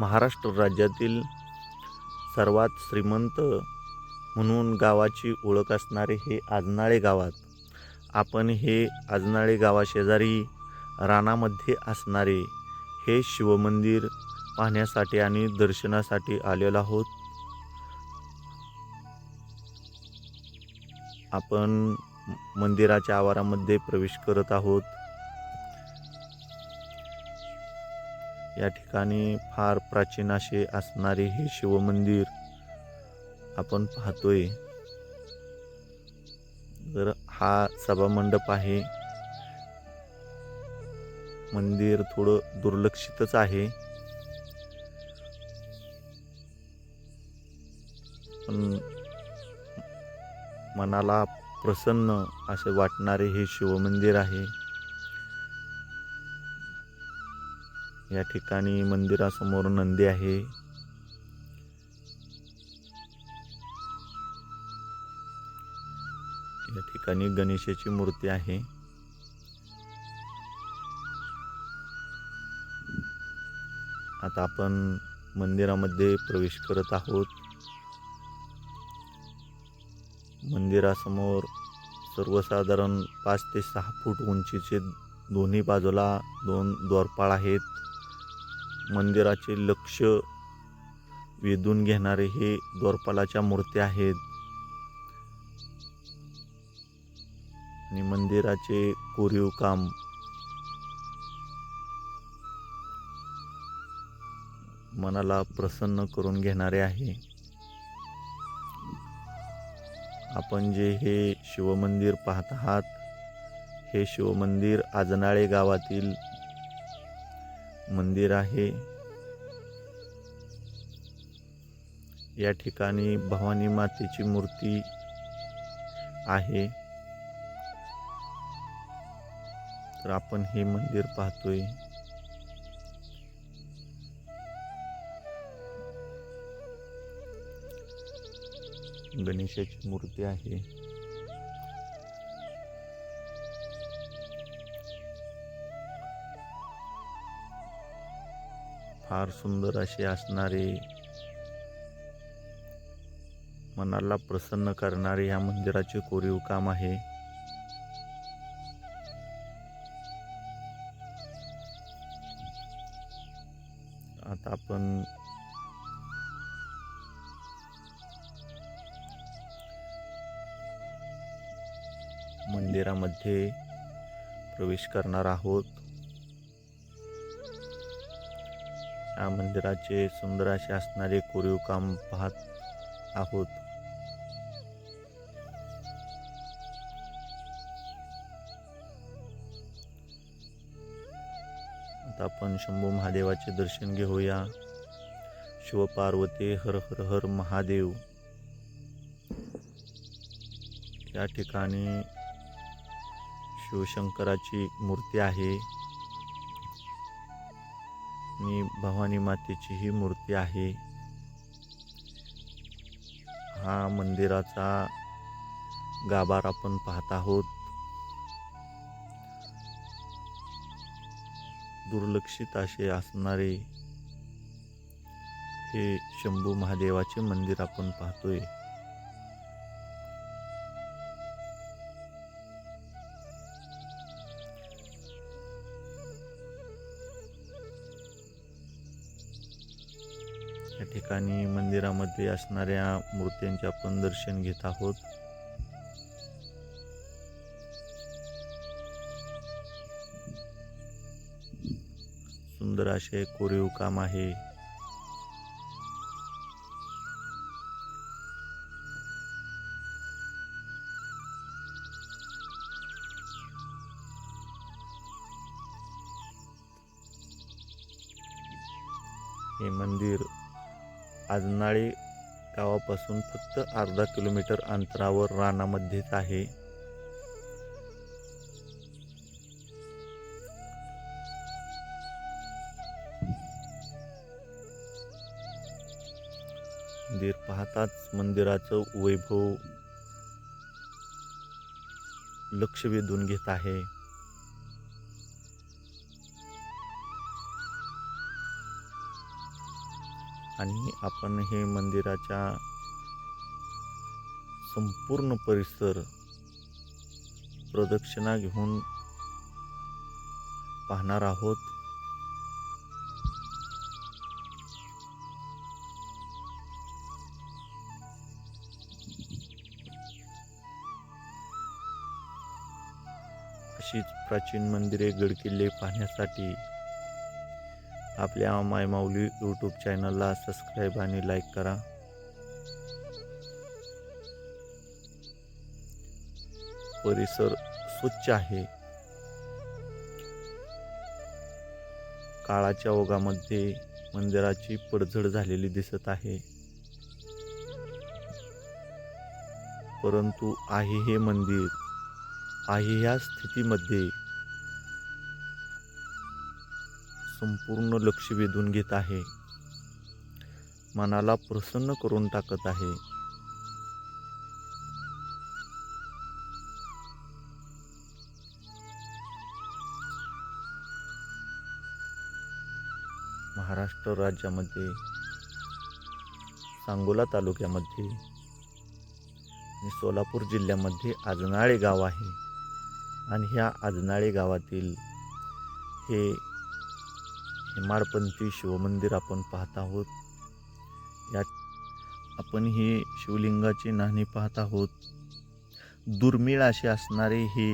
महाराष्ट्र राज्यातील सर्वात श्रीमंत म्हणून गावाची ओळख असणारे हे आजनाळे गावात आपण हे आजनाळे गावाशेजारी रानामध्ये असणारे हे शिवमंदिर पाहण्यासाठी आणि दर्शनासाठी आलेलो आहोत. आपण मंदिराच्या आवारामध्ये प्रवेश करत आहोत. या ठिकाणी फार प्राचीन असे असणारे हे शिवमंदिर आपण पाहतोय. तर हा सभामंडप आहे. मंदिर थोडं दुर्लक्षितच आहे. पण मनाला प्रसन्न असे वाटणारे हे शिवमंदिर आहे. या ठिकाणी मंदिरासमोर नंदी आहे. या ठिकाणी गणेशाची मूर्ती आहे. आता आपण मंदिरामध्ये प्रवेश करत आहोत. मंदिरासमोर सर्वसाधारण पाच ते सहा फूट उंचीचे दोन्ही बाजूला दोन द्वारपाळ आहेत. मंदिराचे लक्ष वेधून घेणारे हे द्वारपालाच्या मूर्त्या आहेत. आणि मंदिराचे कोरीव काम मनाला प्रसन्न करून घेणारे आहे. आपण जे हे शिवमंदिर पाहत आहात हे शिवमंदिर आजनाळे गावातील मंदिर आहे. या ठिकाणी भवानी मातेची मूर्ती आहे. तर आपण हे मंदिर पाहतोय. गणेशाची मूर्ती आहे. फार सुंदर असे असणारे मनाला प्रसन्न करणारे या मंदिराचे कोरीव काम आहे. आता आपण मंदिरामध्ये प्रवेश करणार आहोत. मंदिराचे सुंदर असे असणारे कोरीव काम पाहत आहोत. आता आपण शंभू महादेवाचे दर्शन घेऊया. शिवपार्वती हर हर हर महादेव. या ठिकाणी शिवशंकराची मूर्ती आहे. आणि भवानी मातेची ही मूर्ती आहे. हा मंदिराचा गाभार आपण पाहत आहोत. दुर्लक्षित असे असणारे हे शंभू महादेवाचे मंदिर आपण पाहतोय. ठिकाणी मंदिरामध्ये असणाऱ्या मूर्त्यांचे आपण दर्शन घेत आहोत. सुंदर असे कोरीव काम आहे. हे मंदिर आजनाळी गावापासून फक्त अर्धा किलोमीटर अंतरावर रानामध्येच आहे. मंदिर पाहताच मंदिराचं वैभव लक्ष वेधून घेत आहे. आणि आपण हे मंदिराच्या संपूर्ण परिसर प्रदक्षिणा घेऊन पाहणार आहोत. अशीच प्राचीन मंदिरे गडकिल्ले पाहण्यासाठी आपल्या मायमाऊली यूट्यूब चॅनलला सबस्क्राईब आणि लाईक करा. परिसर स्वच्छ आहे. काळाच्या ओघामध्ये मंदिराची पडझड झालेली दिसत आहे. परंतु आहे हे मंदिर आहे ह्या स्थितीमध्ये संपूर्ण लक्ष वेधून घेत आहे. मनाला प्रसन्न करून टाकत आहे. महाराष्ट्र राज्यामध्ये सांगोला तालुक्यामध्ये आणि सोलापूर जिल्ह्यामध्ये आजनाळे गाव आहे. आणि ह्या आजनाळे गावातील हे हेमाडपंथी शिवमंदिर आपण पाहत आहोत. या आपण ही शिवलिंगाची नाणी पाहत आहोत. दुर्मिळ असे असणारे हे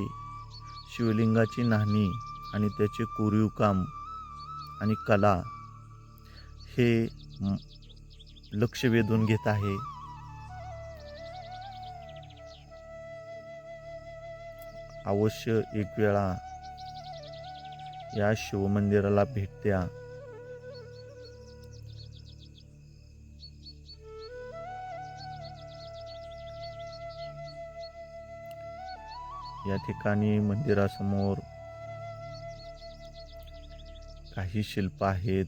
शिवलिंगाची नाणी आणि त्याचे कोरीव काम आणि कला हे लक्ष वेधून घेत आहे. अवश्य एक वेळा या शिवमंदिराला भेट द्या. या ठिकाणी मंदिरासमोर काही शिल्प आहेत.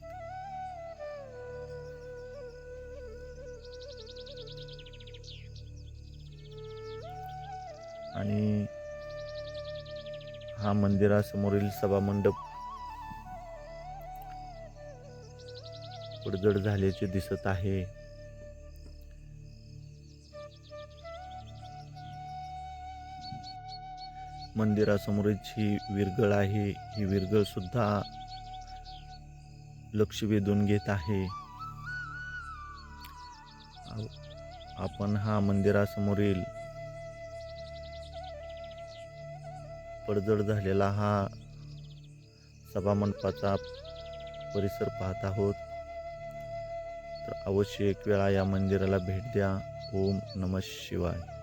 आणि हा मंदिरासमोरील सभामंडप पडझड झाल्याचे दिसत आहे. मंदिरासमोरच ही विरगळ आहे ही विरगळ सुद्धा लक्ष वेधून घेत आहे. आपण हा मंदिरासमोरील पडझड झालेला हा सभामंडपाचा परिसर पाहत आहोत. तर अवश्य एक वेळा या मंदिराला भेट द्या. ओम नमः शिवाय.